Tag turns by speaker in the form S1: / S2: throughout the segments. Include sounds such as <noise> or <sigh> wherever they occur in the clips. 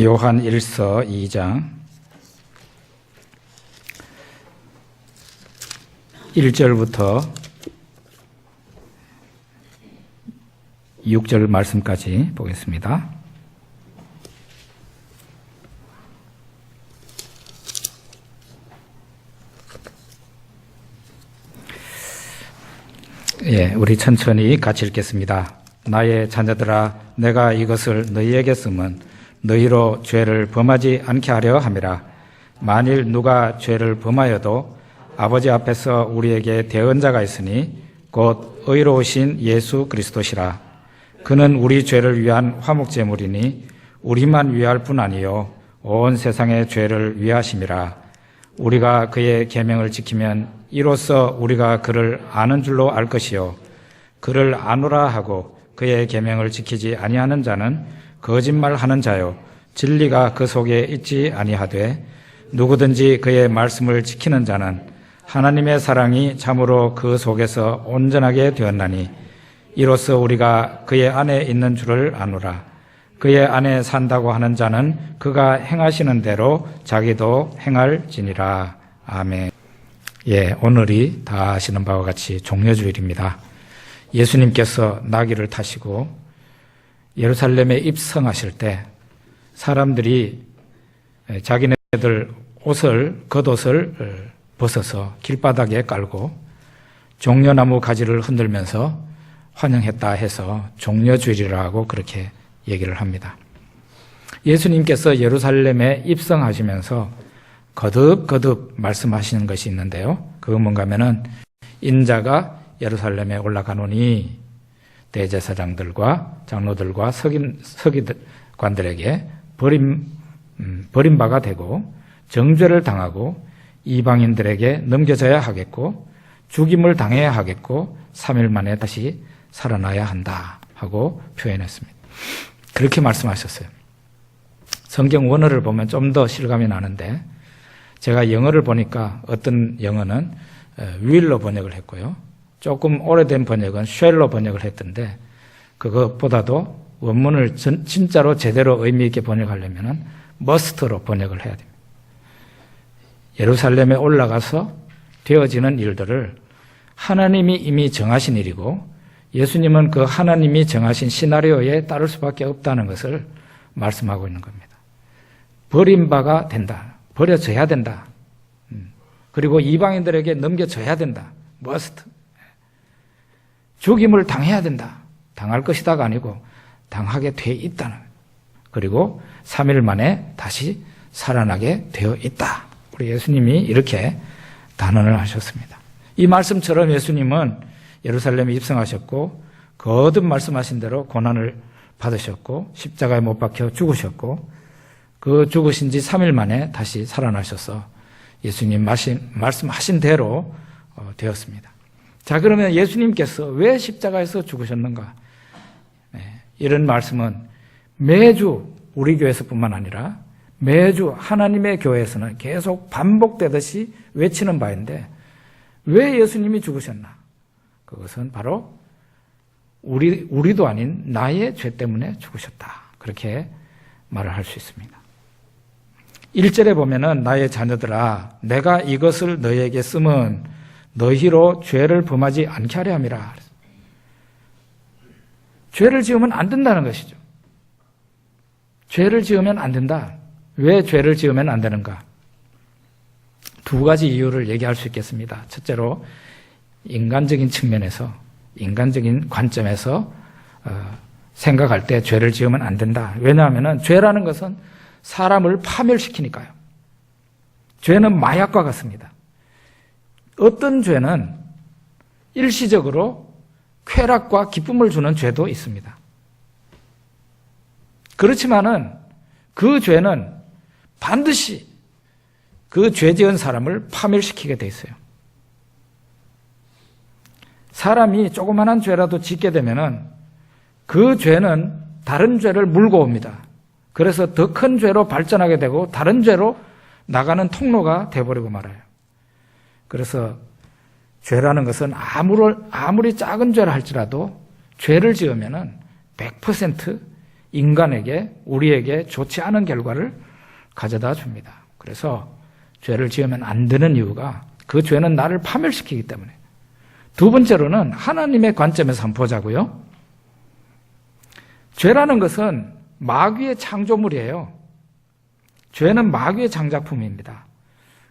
S1: 요한 1서 2장 1절부터 6절 말씀까지 보겠습니다. 예, 우리 천천히 같이 읽겠습니다. 나의 자녀들아, 내가 이것을 너희에게 쓰면 너희로 죄를 범하지 않게 하려 함이라. 만일 누가 죄를 범하여도 아버지 앞에서 우리에게 대언자가 있으니 곧 의로우신 예수 그리스도시라. 그는 우리 죄를 위한 화목제물이니 우리만 위할 뿐 아니요 온 세상의 죄를 위하심이라. 우리가 그의 계명을 지키면 이로써 우리가 그를 아는 줄로 알 것이요 그를 아노라 하고 그의 계명을 지키지 아니하는 자는 거짓말하는 자요 진리가 그 속에 있지 아니하되 누구든지 그의 말씀을 지키는 자는 하나님의 사랑이 참으로 그 속에서 온전하게 되었나니 이로써 우리가 그의 안에 있는 줄을 아노라 그의 안에 산다고 하는 자는 그가 행하시는 대로 자기도 행할지니라 아멘. 예, 오늘이 다 아시는 바와 같이 종려주일입니다. 예수님께서 나귀를 타시고 예루살렘에 입성하실 때 사람들이 자기네들 옷을, 겉옷을 벗어서 길바닥에 깔고 종려나무 가지를 흔들면서 환영했다 해서 종려주일이라고 그렇게 얘기를 합니다. 예수님께서 예루살렘에 입성하시면서 거듭거듭 말씀하시는 것이 있는데요. 그건 뭔가 하면은 인자가 예루살렘에 올라가노니 대제사장들과 장로들과 석인, 서기관들에게 버림, 음, 버림바가 되고 정죄를 당하고 이방인들에게 넘겨져야 하겠고 죽임을 당해야 하겠고 3일 만에 다시 살아나야 한다 하고 표현했습니다. 그렇게 말씀하셨어요. 성경 원어를 보면 좀 더 실감이 나는데 제가 영어를 보니까 어떤 영어는 윌로 번역을 했고요. 조금 오래된 번역은 쉘로 번역을 했던데 그것보다도 원문을 전, 진짜로 제대로 의미 있게 번역하려면 머스트로 번역을 해야 됩니다. 예루살렘에 올라가서 되어지는 일들을 하나님이 이미 정하신 일이고 예수님은 그 하나님이 정하신 시나리오에 따를 수밖에 없다는 것을 말씀하고 있는 겁니다. 버림바가 된다. 버려져야 된다. 음. 그리고 이방인들에게 넘겨져야 된다. 머스트. 죽임을 당해야 된다. 당할 것이다가 아니고 당하게 돼 있다는. 그리고 3일 만에 다시 살아나게 되어 있다. 우리 예수님이 이렇게 단언을 하셨습니다. 이 말씀처럼 예수님은 예루살렘에 입성하셨고 거듭 말씀하신 대로 고난을 받으셨고 십자가에 못 박혀 죽으셨고 그 죽으신 지 3일 만에 다시 살아나셔서 예수님 말씀하신 대로 어, 되었습니다. 자, 그러면 예수님께서 왜 십자가에서 죽으셨는가? 네, 이런 말씀은 매주 우리 교회에서뿐만 아니라 매주 하나님의 교회에서는 계속 반복되듯이 외치는 바인데 왜 예수님이 죽으셨나? 그것은 바로 우리, 우리도 아닌 나의 죄 때문에 죽으셨다. 그렇게 말을 할 수 있습니다. 1절에 보면은 나의 자녀들아 내가 이것을 너희에게 쓰면 너희로 죄를 범하지 않게 하려 함이라. 죄를 지으면 안 된다는 것이죠. 죄를 지으면 안 된다. 왜 죄를 지으면 안 되는가? 두 가지 이유를 얘기할 수 있겠습니다. 첫째로 인간적인 측면에서 인간적인 관점에서 어, 생각할 때 죄를 지으면 안 된다. 왜냐하면 죄라는 것은 사람을 파멸시키니까요. 죄는 마약과 같습니다. 어떤 죄는 일시적으로 쾌락과 기쁨을 주는 죄도 있습니다. 그렇지만은 그 죄는 반드시 그 죄 지은 사람을 파멸시키게 돼 있어요. 사람이 조그만한 죄라도 짓게 되면은 그 죄는 다른 죄를 물고 옵니다. 그래서 더 큰 죄로 발전하게 되고 다른 죄로 나가는 통로가 돼버리고 말아요. 그래서 죄라는 것은 아무리, 아무리 작은 죄를 할지라도 죄를 지으면은 100% 인간에게, 우리에게 좋지 않은 결과를 가져다 줍니다. 그래서 죄를 지으면 안 되는 이유가 그 죄는 나를 파멸시키기 때문에. 두 번째로는 하나님의 관점에서 한번 보자고요. 죄라는 것은 마귀의 창조물이에요. 죄는 마귀의 장작품입니다.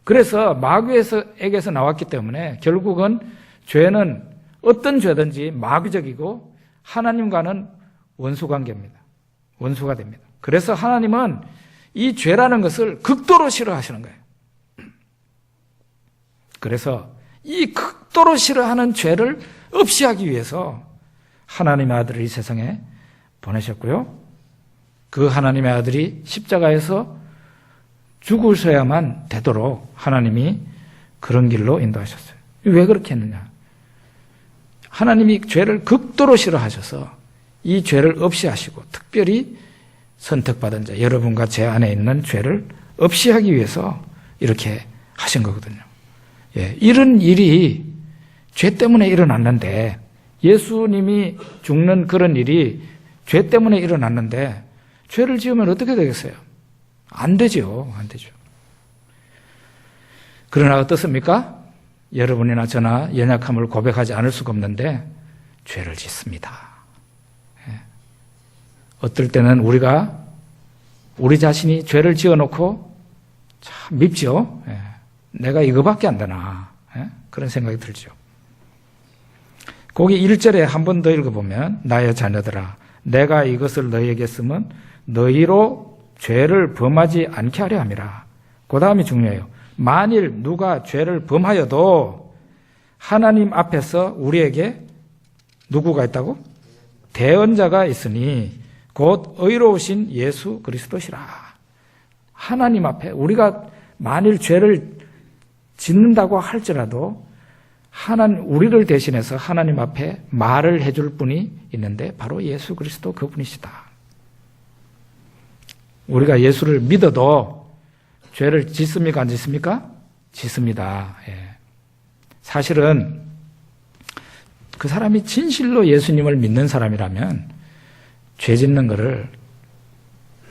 S1: 그래서 마귀에게서 나왔기 때문에 결국은 죄는 어떤 죄든지 마귀적이고 하나님과는 원수 관계입니다. 원수가 됩니다. 그래서 하나님은 이 죄라는 것을 극도로 싫어하시는 거예요. 그래서 이 극도로 싫어하는 죄를 없이 하기 위해서 하나님의 아들을 이 세상에 보내셨고요. 그 하나님의 아들이 십자가에서 죽으셔야만 되도록 하나님이 그런 길로 인도하셨어요. 왜 그렇게 했느냐? 하나님이 죄를 극도로 싫어하셔서 이 죄를 없이 하시고 특별히 선택받은 자, 여러분과 제 안에 있는 죄를 없이 하기 위해서 이렇게 하신 거거든요. 예, 이런 일이 죄 때문에 일어났는데 예수님이 죽는 그런 일이 죄 때문에 일어났는데 죄를 지으면 어떻게 되겠어요? 안 되죠. 안 되죠. 그러나 어떻습니까? 여러분이나 저나 연약함을 고백하지 않을 수가 없는데 죄를 짓습니다. 예. 어떨 때는 우리가 우리 자신이 죄를 지어놓고 참 밉죠. 예. 내가 이거밖에 안 되나. 예? 그런 생각이 들죠. 거기 1절에 한 번 더 읽어보면 나의 자녀들아 내가 이것을 너희에게 쓰면 너희로 죄를 범하지 않게 하려 함이라. 그 다음이 중요해요. 만일 누가 죄를 범하여도 하나님 앞에서 우리에게 누구가 있다고? 대언자가 있으니 곧 의로우신 예수 그리스도시라. 하나님 앞에 우리가 만일 죄를 짓는다고 할지라도 하나님 우리를 대신해서 하나님 앞에 말을 해줄 분이 있는데 바로 예수 그리스도 그분이시다. 우리가 예수를 믿어도 죄를 짓습니까 안 짓습니까? 짓습니다. 예. 사실은 그 사람이 진실로 예수님을 믿는 사람이라면 죄 짓는 것을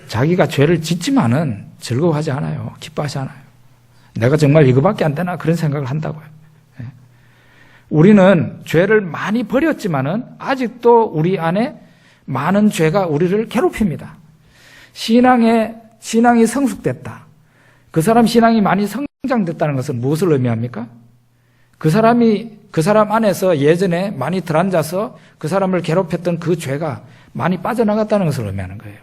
S1: 자기가 죄를 짓지만은 즐거워하지 않아요. 기뻐하지 않아요. 내가 정말 이거밖에 안 되나 그런 생각을 한다고요. 예. 우리는 죄를 많이 버렸지만은 아직도 우리 안에 많은 죄가 우리를 괴롭힙니다. 신앙의 신앙이 성숙됐다. 그 사람 신앙이 많이 성장됐다는 것은 무엇을 의미합니까? 그 사람이 그 사람 안에서 예전에 많이 들앉아서 그 사람을 괴롭혔던 그 죄가 많이 빠져나갔다는 것을 의미하는 거예요.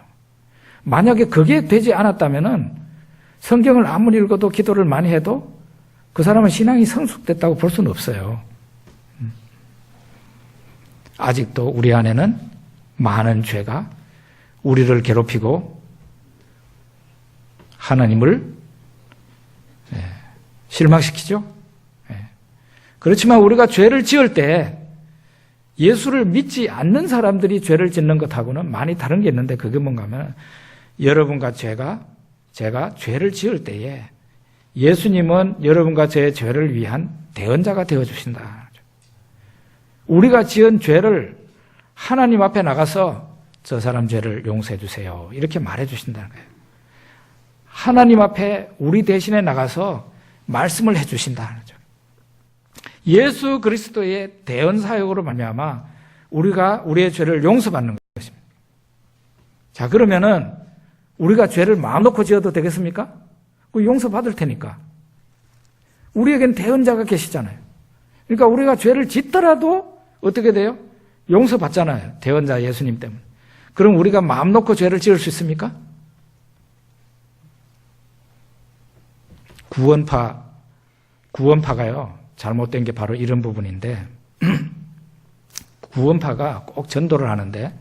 S1: 만약에 그게 되지 않았다면은 성경을 아무리 읽어도 기도를 많이 해도 그 사람은 신앙이 성숙됐다고 볼 수는 없어요. 음. 아직도 우리 안에는 많은 죄가 우리를 괴롭히고 하나님을 예, 실망시키죠. 예. 그렇지만 우리가 죄를 지을 때 예수를 믿지 않는 사람들이 죄를 짓는 것하고는 많이 다른 게 있는데 그게 뭔가 하면 여러분과 제가 제가 죄를 지을 때에 예수님은 여러분과 제 죄를 위한 대언자가 되어 주신다. 우리가 지은 죄를 하나님 앞에 나가서 저 사람 죄를 용서해 주세요. 이렇게 말해 주신다는 거예요. 하나님 앞에 우리 대신에 나가서 말씀을 해 주신다는 거죠. 예수 그리스도의 대언 사역으로 말미암아 우리가 우리의 죄를 용서받는 것입니다. 자, 그러면은 우리가 죄를 마음 놓고 지어도 되겠습니까? 그 용서받을 테니까. 우리에겐 대언자가 계시잖아요. 그러니까 우리가 죄를 짓더라도 어떻게 돼요? 용서받잖아요. 대언자 예수님 때문에. 그럼 우리가 마음 놓고 죄를 지을 수 있습니까? 구원파, 구원파가요. 잘못된 게 바로 이런 부분인데, <clears throat> 구원파가 꼭 전도를 하는데,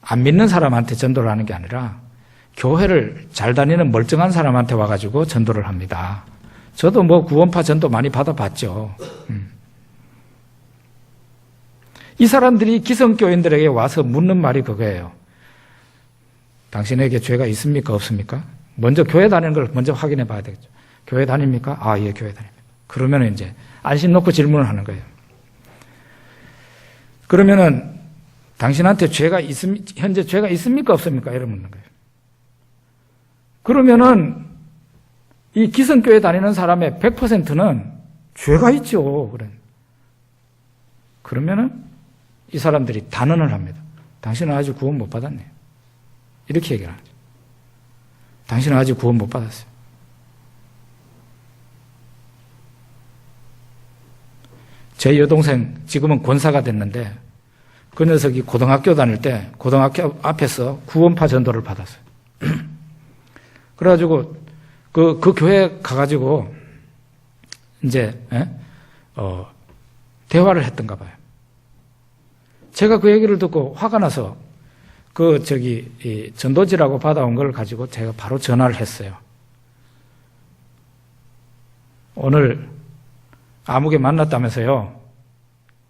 S1: 안 믿는 사람한테 전도를 하는 게 아니라, 교회를 잘 다니는 멀쩡한 사람한테 와가지고 전도를 합니다. 저도 뭐 구원파 전도 많이 받아봤죠. 음. 이 사람들이 기성교인들에게 와서 묻는 말이 그거예요. 당신에게 죄가 있습니까? 없습니까? 먼저 교회 다니는 걸 먼저 확인해 봐야 되겠죠. 교회 다닙니까? 아, 예, 교회 다닙니다. 그러면 이제 안심 놓고 질문을 하는 거예요. 그러면은 당신한테 죄가 있습, 현재 죄가 있습니까? 없습니까? 이러 묻는 거예요. 그러면은 이 기성교회 다니는 사람의 100%는 죄가 있죠. 그래. 그러면은 이 사람들이 단언을 합니다. 당신은 아직 구원 못 받았네요. 이렇게 얘기를 하죠. 당신은 아직 구원 못 받았어요. 제 여동생 지금은 권사가 됐는데 그 녀석이 고등학교 다닐 때 고등학교 앞에서 구원파 전도를 받았어요. <clears throat> 그래가지고 그, 그 교회 가가지고 이제 에? 어, 대화를 했던가 봐요. 제가 그 얘기를 듣고 화가 나서 그 저기 이 전도지라고 받아온 걸 가지고 제가 바로 전화를 했어요. 오늘 아무개 만났다면서요.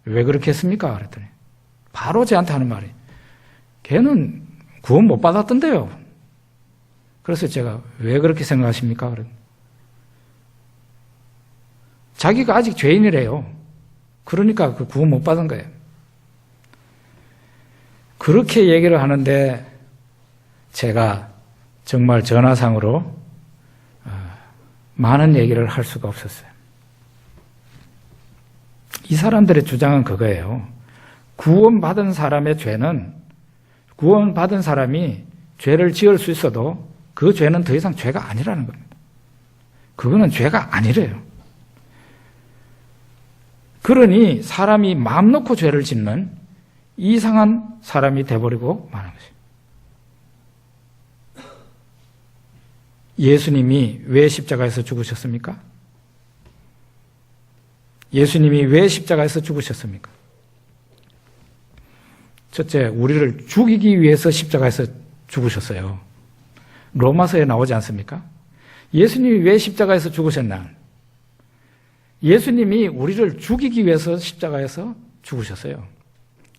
S1: 왜 그렇게 했습니까? 그랬더니 바로 저한테 하는 말이 걔는 구원 못 받았던데요. 그래서 제가 왜 그렇게 생각하십니까? 자기가 아직 죄인이래요. 그러니까 그 구원 못 받은 거예요. 그렇게 얘기를 하는데 제가 정말 전화상으로 어, 많은 얘기를 할 수가 없었어요. 이 사람들의 주장은 그거예요. 구원받은 사람의 죄는 구원받은 사람이 죄를 지을 수 있어도 그 죄는 더 이상 죄가 아니라는 겁니다. 그거는 죄가 아니래요. 그러니 사람이 마음 놓고 죄를 짓는 이상한 사람이 돼버리고 마는 것이에요. 예수님이 왜 십자가에서 죽으셨습니까? 예수님이 왜 십자가에서 죽으셨습니까? 첫째, 우리를 죽이기 위해서 십자가에서 죽으셨어요. 로마서에 나오지 않습니까? 예수님이 왜 십자가에서 죽으셨나? 예수님이 우리를 죽이기 위해서 십자가에서 죽으셨어요.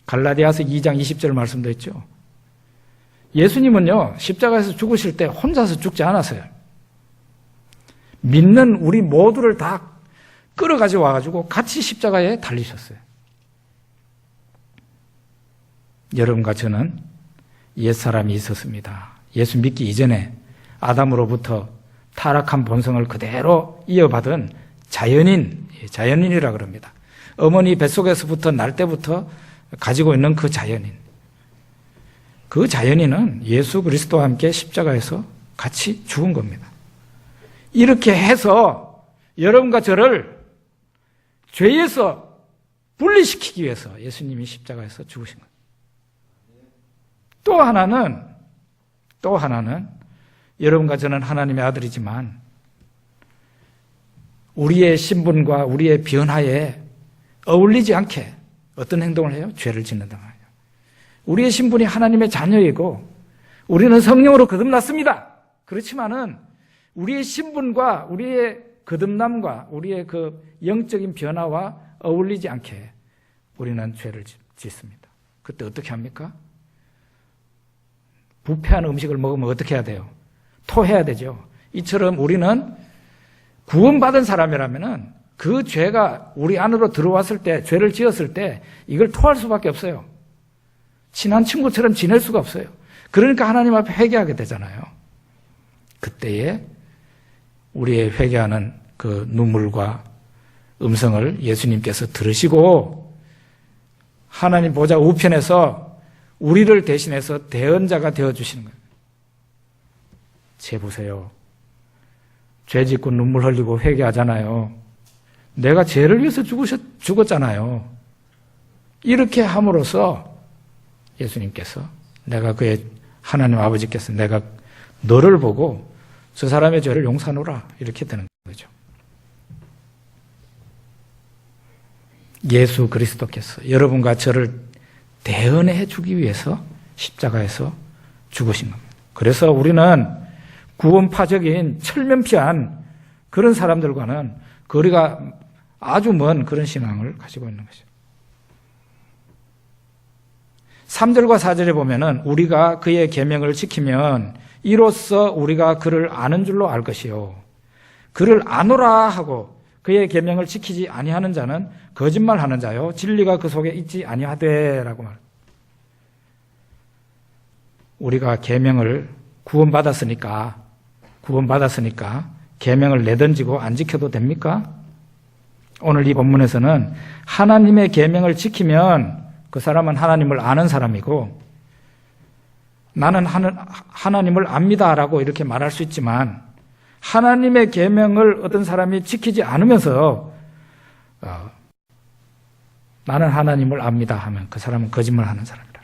S1: 갈라디아서 2장 20절 말씀도 있죠. 예수님은요, 십자가에서 죽으실 때 혼자서 죽지 않았어요. 믿는 우리 모두를 다 끌어가지고 와가지고 같이 십자가에 달리셨어요. 여러분과 저는 옛사람이 있었습니다. 예수 믿기 이전에 아담으로부터 타락한 본성을 그대로 이어받은 자연인, 자연인이라 그럽니다. 어머니 뱃속에서부터 날 때부터 가지고 있는 그 자연인. 그 자연인은 예수 그리스도와 함께 십자가에서 같이 죽은 겁니다. 이렇게 해서 여러분과 저를 죄에서 분리시키기 위해서 예수님이 십자가에서 죽으신 거예요. 또 하나는, 또 하나는 여러분과 저는 하나님의 아들이지만 우리의 신분과 우리의 변화에 어울리지 않게 어떤 행동을 해요? 죄를 짓는다 말이에요. 우리의 신분이 하나님의 자녀이고 우리는 성령으로 거듭났습니다. 그렇지만은 우리의 신분과 우리의 거듭남과 우리의 그 영적인 변화와 어울리지 않게 우리는 죄를 짓습니다. 그때 어떻게 합니까? 부패한 음식을 먹으면 어떻게 해야 돼요? 토해야 되죠. 이처럼 우리는 구원받은 사람이라면은 그 죄가 우리 안으로 들어왔을 때, 죄를 지었을 때 이걸 토할 수밖에 없어요. 친한 친구처럼 지낼 수가 없어요. 그러니까 하나님 앞에 회개하게 되잖아요. 그때에 우리의 회개하는 그 눈물과 음성을 예수님께서 들으시고 하나님 보좌 우편에서 우리를 대신해서 대언자가 되어 주시는 거예요. 제 보세요. 죄 짓고 눈물 흘리고 회개하잖아요. 내가 죄를 위해서 죽으셨, 죽었잖아요. 이렇게 함으로써 예수님께서 내가 그의 하나님 아버지께서 내가 너를 보고 저 사람의 죄를 용서하노라 이렇게 되는 거죠. 예수 그리스도께서 여러분과 저를 대언해 주기 위해서 십자가에서 죽으신 겁니다. 그래서 우리는 구원파적인 철면피한 그런 사람들과는 거리가 아주 먼 그런 신앙을 가지고 있는 것이죠. 3절과 4절에 보면은 우리가 그의 계명을 지키면 이로써 우리가 그를 아는 줄로 알 것이요. 그를 아노라 하고 그의 계명을 지키지 아니하는 자는 거짓말하는 자요 진리가 그 속에 있지 아니하되라고 말. 우리가 계명을 구원받았으니까 구원받았으니까 계명을 내던지고 안 지켜도 됩니까? 오늘 이 본문에서는 하나님의 계명을 지키면 그 사람은 하나님을 아는 사람이고 나는 하나- 하나 님을 압니다라고 이렇게 말할 수 있지만 하나님의 계명을 어떤 사람이 지키지 않으면서 어, 나는 하나님을 압니다 하면 그 사람은 거짓말하는 사람이라.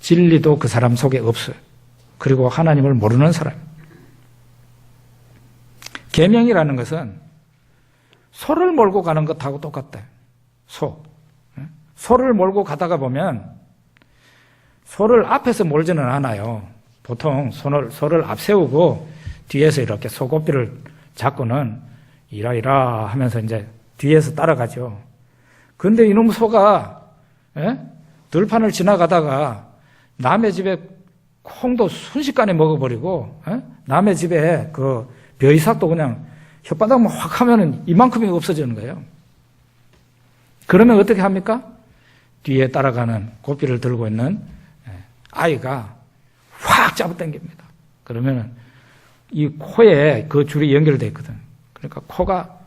S1: 진리도 그 사람 속에 없어요. 그리고 하나님을 모르는 사람. 계명이라는 것은 소를 몰고 가는 것하고 똑같다. 소. 예? 소를 몰고 가다가 보면 소를 앞에서 몰지는 않아요. 보통 소를, 소를 앞세우고 뒤에서 이렇게 소고삐를 잡고는 이라 이라 하면서 이제 뒤에서 따라가죠. 근데 이놈 소가 예? 들판을 지나가다가 남의 집에 콩도 순식간에 먹어버리고 예? 남의 집에 그 벼이삭도 그냥 혓바닥만 확 하면은 이만큼이 없어지는 거예요. 그러면 어떻게 합니까? 뒤에 따라가는 고삐를 들고 있는 예, 아이가 확 잡아당깁니다. 그러면은 이 코에 그 줄이 연결되어 있거든. 그러니까 코가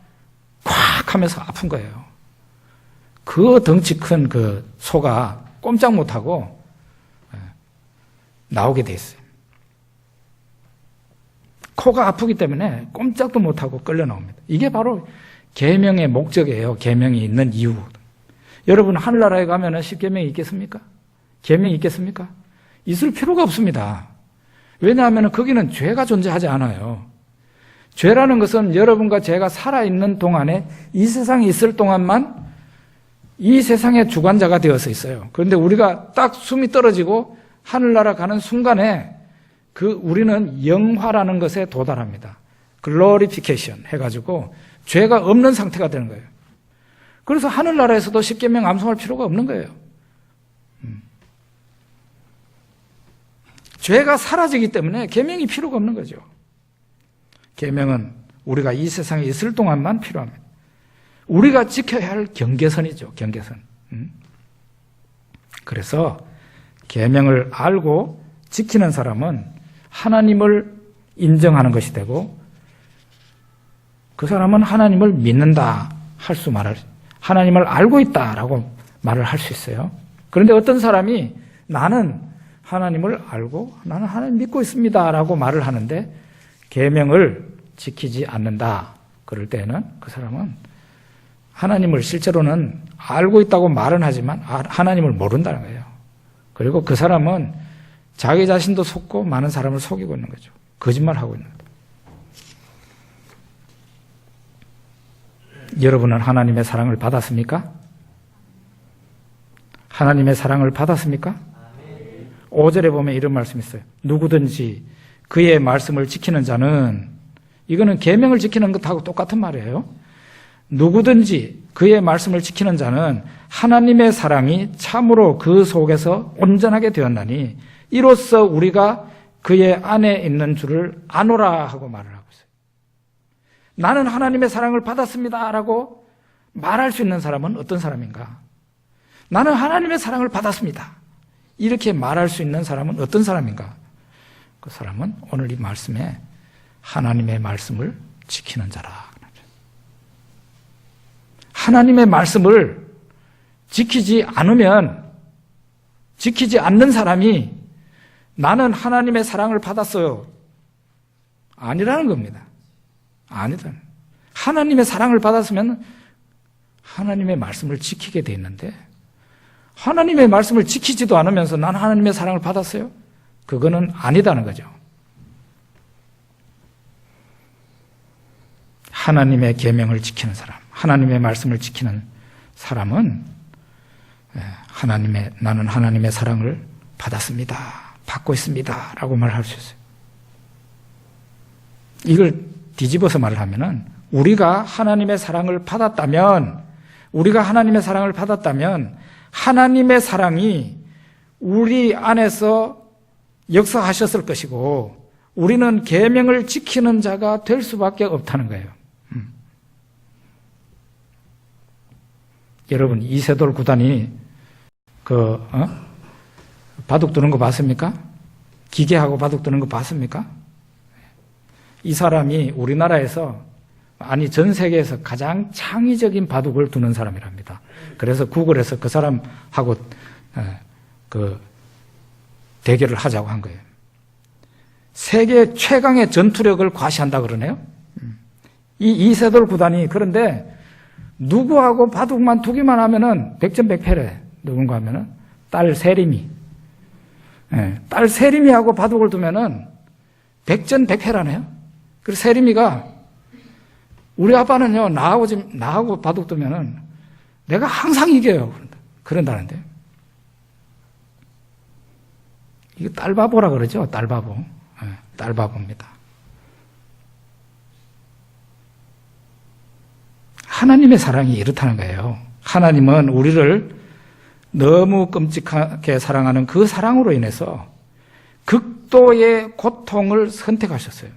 S1: 콱 하면서 아픈 거예요. 그 덩치 큰 그 소가 꼼짝 못하고 예, 나오게 돼 있어요. 코가 아프기 때문에 꼼짝도 못하고 끌려 나옵니다. 이게 바로 계명의 목적이에요. 계명이 있는 이유. 여러분 하늘나라에 가면은 십계명이 있겠습니까? 계명이 있겠습니까? 있을 필요가 없습니다. 왜냐하면 거기는 죄가 존재하지 않아요. 죄라는 것은 여러분과 제가 살아있는 동안에 이 세상에 있을 동안만 이 세상의 주관자가 되어서 있어요. 그런데 우리가 딱 숨이 떨어지고 하늘나라 가는 순간에 그 우리는 영화라는 것에 도달합니다. 글로리피케이션 해가지고 죄가 없는 상태가 되는 거예요. 그래서 하늘나라에서도 십계명 암송할 필요가 없는 거예요. 음. 죄가 사라지기 때문에 계명이 필요가 없는 거죠. 계명은 우리가 이 세상에 있을 동안만 필요합니다. 우리가 지켜야 할 경계선이죠. 경계선. 음. 그래서 계명을 알고 지키는 사람은 하나님을 인정하는 것이 되고 그 사람은 하나님을 믿는다 할 수 말을 하나님을 알고 있다라고 말을 할 수 있어요. 그런데 어떤 사람이 나는 하나님을 알고 나는 하나님 믿고 있습니다라고 말을 하는데 계명을 지키지 않는다. 그럴 때는 그 사람은 하나님을 실제로는 알고 있다고 말은 하지만 아, 하나님을 모른다는 거예요. 그리고 그 사람은 자기 자신도 속고 많은 사람을 속이고 있는 거죠. 거짓말하고 있는 거죠. 여러분은 하나님의 사랑을 받았습니까? 하나님의 사랑을 받았습니까? 5절에 보면 이런 말씀이 있어요. 누구든지 그의 말씀을 지키는 자는 이거는 계명을 지키는 것하고 똑같은 말이에요. 누구든지 그의 말씀을 지키는 자는 하나님의 사랑이 참으로 그 속에서 온전하게 되었나니 이로써 우리가 그의 안에 있는 줄을 아노라 하고 말을 하고 있어요. 나는 하나님의 사랑을 받았습니다 라고 말할 수 있는 사람은 어떤 사람인가? 나는 하나님의 사랑을 받았습니다. 이렇게 말할 수 있는 사람은 어떤 사람인가? 그 사람은 오늘 이 말씀에 하나님의 말씀을 지키는 자라. 하나님의 말씀을 지키지 않으면 지키지 않는 사람이 나는 하나님의 사랑을 받았어요. 아니라는 겁니다. 아니다. 하나님의 사랑을 받았으면 하나님의 말씀을 지키게 돼 있는데 하나님의 말씀을 지키지도 않으면서 난 하나님의 사랑을 받았어요? 그거는 아니다는 거죠. 하나님의 계명을 지키는 사람, 하나님의 말씀을 지키는 사람은 예, 하나님의 나는 하나님의 사랑을 받았습니다. 받고 있습니다 라고 말할 수 있어요. 이걸 뒤집어서 말을 하면은 우리가 하나님의 사랑을 받았다면 우리가 하나님의 사랑을 받았다면 하나님의 사랑이 우리 안에서 역사하셨을 것이고 우리는 계명을 지키는 자가 될 수밖에 없다는 거예요. 음. 여러분 이세돌 구단이 그 어? 바둑 두는 거 봤습니까? 기계하고 바둑 두는 거 봤습니까? 이 사람이 우리나라에서 아니 전 세계에서 가장 창의적인 바둑을 두는 사람이랍니다. 그래서 구글에서 그 사람하고 에, 그 대결을 하자고 한 거예요. 세계 최강의 전투력을 과시한다 그러네요. 음. 이 이세돌 구단이 그런데 누구하고 바둑만 두기만 하면은 백전백패래. 누군가 하면은 딸 세림이. 예, 딸 세림이하고 바둑을 두면은 백전백패라네요. 그래서 세림이가 우리 아빠는요 나하고 지금 나하고 바둑 두면은 내가 항상 이겨요. 그런다는데. 이게 딸바보라 그러죠. 딸바보. 예, 딸바보입니다. 하나님의 사랑이 이렇다는 거예요. 하나님은 우리를 너무 끔찍하게 사랑하는 그 사랑으로 인해서 극도의 고통을 선택하셨어요.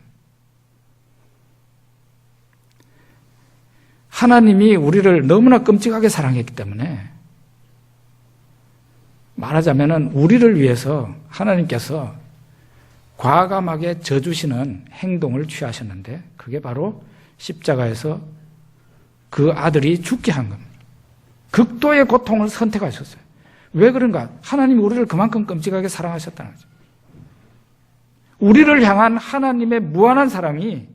S1: 하나님이 우리를 너무나 끔찍하게 사랑했기 때문에 말하자면은 우리를 위해서 하나님께서 과감하게 져주시는 행동을 취하셨는데 그게 바로 십자가에서 그 아들이 죽게 한 겁니다. 극도의 고통을 선택하셨어요. 왜 그런가? 하나님이 우리를 그만큼 끔찍하게 사랑하셨다는 거죠. 우리를 향한 하나님의 무한한 사랑이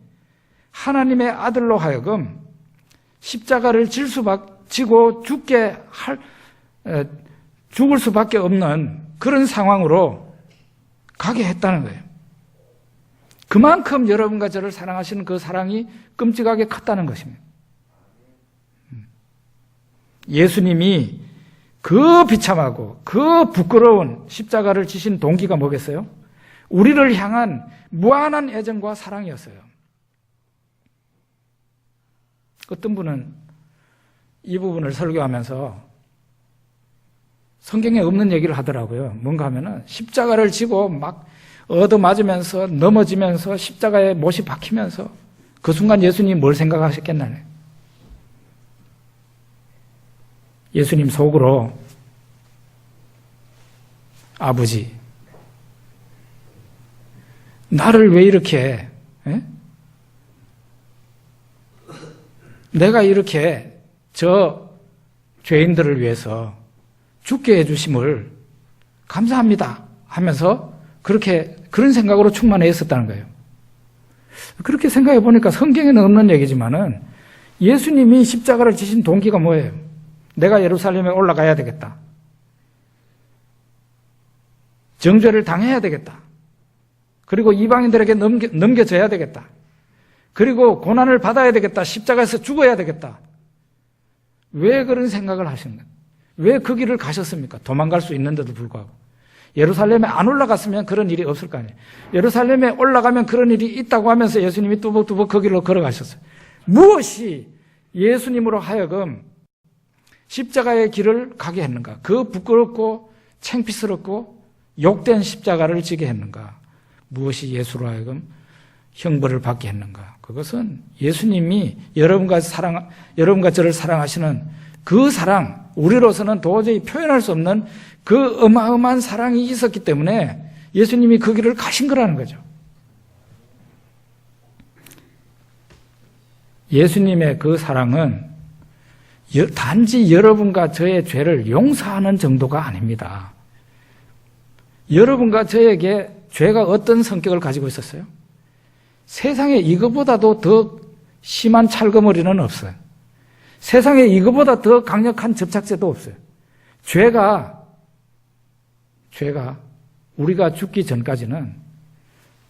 S1: 하나님의 아들로 하여금 십자가를 질 수밖 지고 죽게 할 에, 죽을 수밖에 없는 그런 상황으로 가게 했다는 거예요. 그만큼 여러분과 저를 사랑하시는 그 사랑이 끔찍하게 컸다는 것입니다. 예수님이 그 비참하고 그 부끄러운 십자가를 지신 동기가 뭐겠어요? 우리를 향한 무한한 애정과 사랑이었어요. 어떤 분은 이 부분을 설교하면서 성경에 없는 얘기를 하더라고요. 뭔가 하면은 십자가를 지고 막 얻어맞으면서 넘어지면서 십자가에 못이 박히면서 그 순간 예수님이 뭘 생각하셨겠나요? 예수님 속으로 아버지 나를 왜 이렇게 에? 내가 이렇게 저 죄인들을 위해서 죽게 해주심을 감사합니다 하면서 그렇게 그런 생각으로 충만해 있었다는 거예요. 그렇게 생각해 보니까 성경에는 없는 얘기지만은 예수님이 십자가를 지신 동기가 뭐예요? 내가 예루살렘에 올라가야 되겠다. 정죄를 당해야 되겠다. 그리고 이방인들에게 넘겨, 넘겨져야 되겠다. 그리고 고난을 받아야 되겠다. 십자가에서 죽어야 되겠다. 왜 그런 생각을 하시는가? 왜그 길을 가셨습니까? 도망갈 수 있는데도 불구하고. 예루살렘에 안 올라갔으면 그런 일이 없을 거 아니에요. 예루살렘에 올라가면 그런 일이 있다고 하면서 예수님이 뚜벅뚜벅 그 길로 걸어가셨어요. 무엇이 예수님으로 하여금 십자가의 길을 가게 했는가? 그 부끄럽고 창피스럽고 욕된 십자가를 지게 했는가? 무엇이 예수로 하여금 형벌을 받게 했는가? 그것은 예수님이 여러분과 사랑, 여러분과 저를 사랑하시는 그 사랑, 우리로서는 도저히 표현할 수 없는 그 어마어마한 사랑이 있었기 때문에 예수님이 그 길을 가신 거라는 거죠. 예수님의 그 사랑은 단지 여러분과 저의 죄를 용서하는 정도가 아닙니다. 여러분과 저에게 죄가 어떤 성격을 가지고 있었어요? 세상에 이거보다도 더 심한 찰거머리는 없어요. 세상에 이거보다 더 강력한 접착제도 없어요. 죄가, 죄가 우리가 죽기 전까지는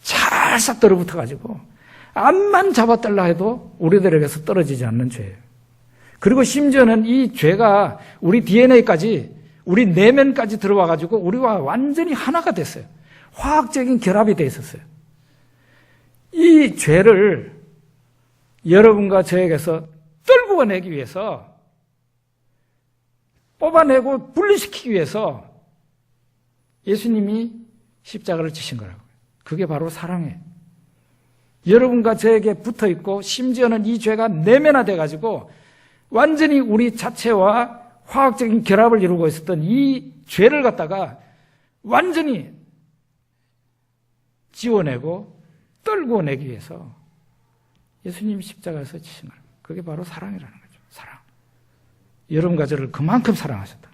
S1: 찰싹 떨어붙어가지고 암만 잡아달라 해도 우리들에게서 떨어지지 않는 죄예요. 그리고 심지어는 이 죄가 우리 DNA까지, 우리 내면까지 들어와 가지고 우리와 완전히 하나가 됐어요. 화학적인 결합이 돼 있었어요. 이 죄를 여러분과 저에게서 떨구어내기 위해서 뽑아내고 분리시키기 위해서 예수님이 십자가를 지신 거라고요. 그게 바로 사랑이에요. 여러분과 저에게 붙어 있고 심지어는 이 죄가 내면화돼 가지고 완전히 우리 자체와 화학적인 결합을 이루고 있었던 이 죄를 갖다가 완전히 지워내고 떨궈내기 위해서 예수님이 십자가에서 지신 거예요. 그게 바로 사랑이라는 거죠. 사랑. 여러분과 저를 그만큼 사랑하셨다.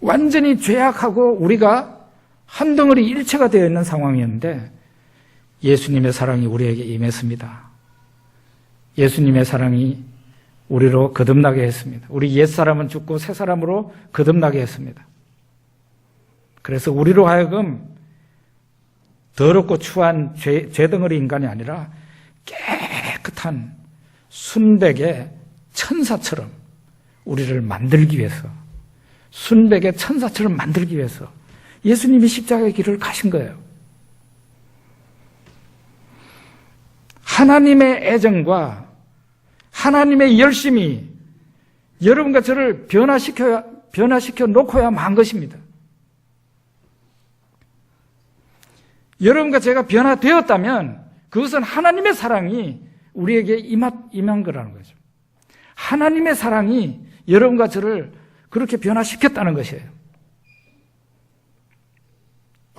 S1: 완전히 죄악하고 우리가 한 덩어리 일체가 되어 있는 상황이었는데 예수님의 사랑이 우리에게 임했습니다. 예수님의 사랑이 우리로 거듭나게 했습니다. 우리 옛사람은 죽고 새사람으로 거듭나게 했습니다. 그래서 우리로 하여금 더럽고 추한 죄, 죄덩어리 인간이 아니라 깨끗한 순백의 천사처럼 우리를 만들기 위해서 순백의 천사처럼 만들기 위해서 예수님이 십자가의 길을 가신 거예요. 하나님의 애정과 하나님의 열심이 여러분과 저를 변화시켜 변화시켜 놓고야만 한 것입니다. 여러분과 제가 변화되었다면 그것은 하나님의 사랑이 우리에게 임한, 임한 거라는 거죠. 하나님의 사랑이 여러분과 저를 그렇게 변화시켰다는 것이에요.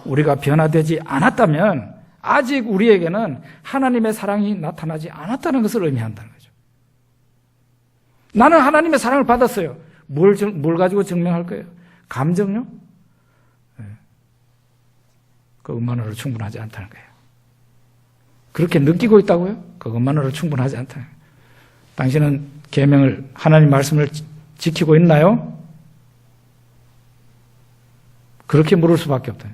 S1: 우리가 변화되지 않았다면 아직 우리에게는 하나님의 사랑이 나타나지 않았다는 것을 의미한다는 거죠. 나는 하나님의 사랑을 받았어요. 뭘, 정- 뭘 가지고 증명할 거예요? 감정요? 네. 그것만으로 충분하지 않다는 거예요. 그렇게 느끼고 있다고요? 그것만으로 충분하지 않다는 거예요. 당신은 계명을 하나님 말씀을 지- 지키고 있나요? 그렇게 물을 수밖에 없다.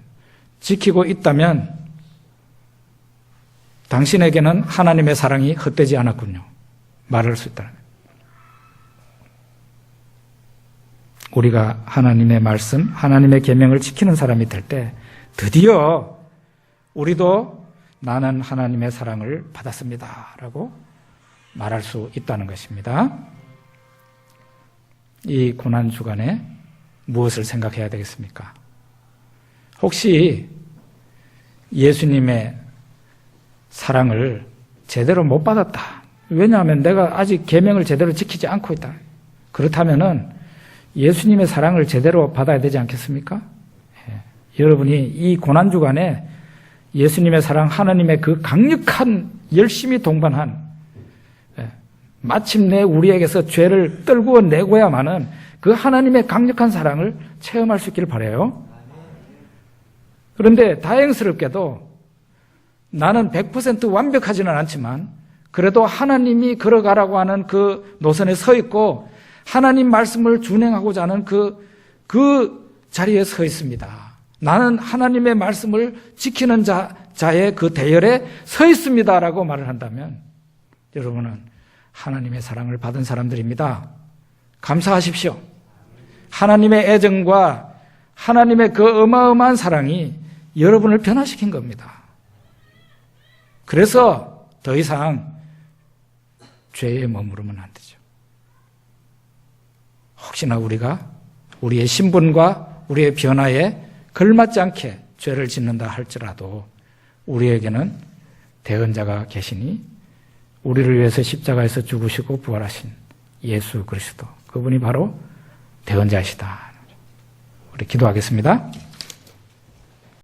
S1: 지키고 있다면 당신에게는 하나님의 사랑이 헛되지 않았군요. 말할 수 거예요. 우리가 하나님의 말씀, 하나님의 계명을 지키는 사람이 될 때 드디어 우리도 나는 하나님의 사랑을 받았습니다라고 말할 수 있다는 것입니다. 이 고난 주간에 무엇을 생각해야 되겠습니까? 혹시 예수님의 사랑을 제대로 못 받았다. 왜냐하면 내가 아직 계명을 제대로 지키지 않고 있다. 그렇다면은 예수님의 사랑을 제대로 받아야 되지 않겠습니까? 예. 여러분이 이 고난 주간에 예수님의 사랑, 하나님의 그 강력한 열심히 동반한 예. 마침내 우리에게서 죄를 떨구어 내고야만은 그 하나님의 강력한 사랑을 체험할 수 있기를 바래요. 그런데 다행스럽게도 나는 100% 완벽하지는 않지만 그래도 하나님이 걸어가라고 하는 그 노선에 서 있고 하나님 말씀을 준행하고자 하는 그, 그 자리에 서 있습니다. 나는 하나님의 말씀을 지키는 자, 자의 그 대열에 서 있습니다 라고 말을 한다면 여러분은 하나님의 사랑을 받은 사람들입니다. 감사하십시오. 하나님의 애정과 하나님의 그 어마어마한 사랑이 여러분을 변화시킨 겁니다. 그래서 더 이상 죄에 머무르면 안 되죠. 혹시나 우리가 우리의 신분과 우리의 변화에 걸맞지 않게 죄를 짓는다 할지라도 우리에게는 대언자가 계시니 우리를 위해서 십자가에서 죽으시고 부활하신 예수 그리스도 그분이 바로 대언자이시다. 우리 기도하겠습니다.